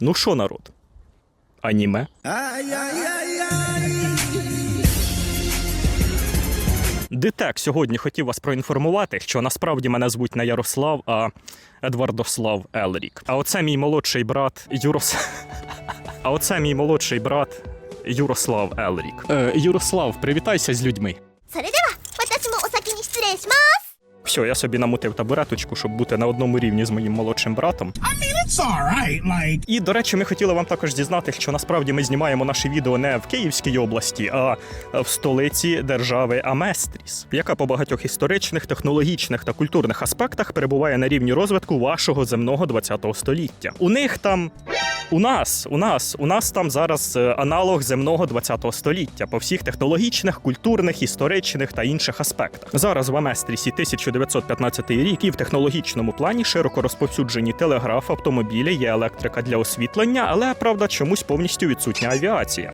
Ну що, народ? Аніме? Дитек сьогодні хотів вас проінформувати, що насправді мене звуть не Ярослав, а Едвардослав Елрік. А оце мій молодший брат Юрос. А оце мій молодший брат Юрослав Елрік. Е, Юрослав, привітайся з людьми. それでは私もお先に失礼します все, я собі намотив табуреточку, щоб бути на одному рівні з моїм молодшим братом. It's alright, like. І до речі, ми хотіли вам також дізнати, що насправді ми знімаємо наші відео не в Київській області, а в столиці держави Аместріс, яка по багатьох історичних, технологічних та культурних аспектах перебуває на рівні розвитку вашого земного 20-го століття. У них там. У нас, у нас, у нас там зараз е, аналог земного 20-го століття по всіх технологічних, культурних, історичних та інших аспектах. Зараз в Аместрісі 1915 рік і в технологічному плані широко розповсюджені телеграф, автомобілі, є електрика для освітлення, але правда чомусь повністю відсутня авіація.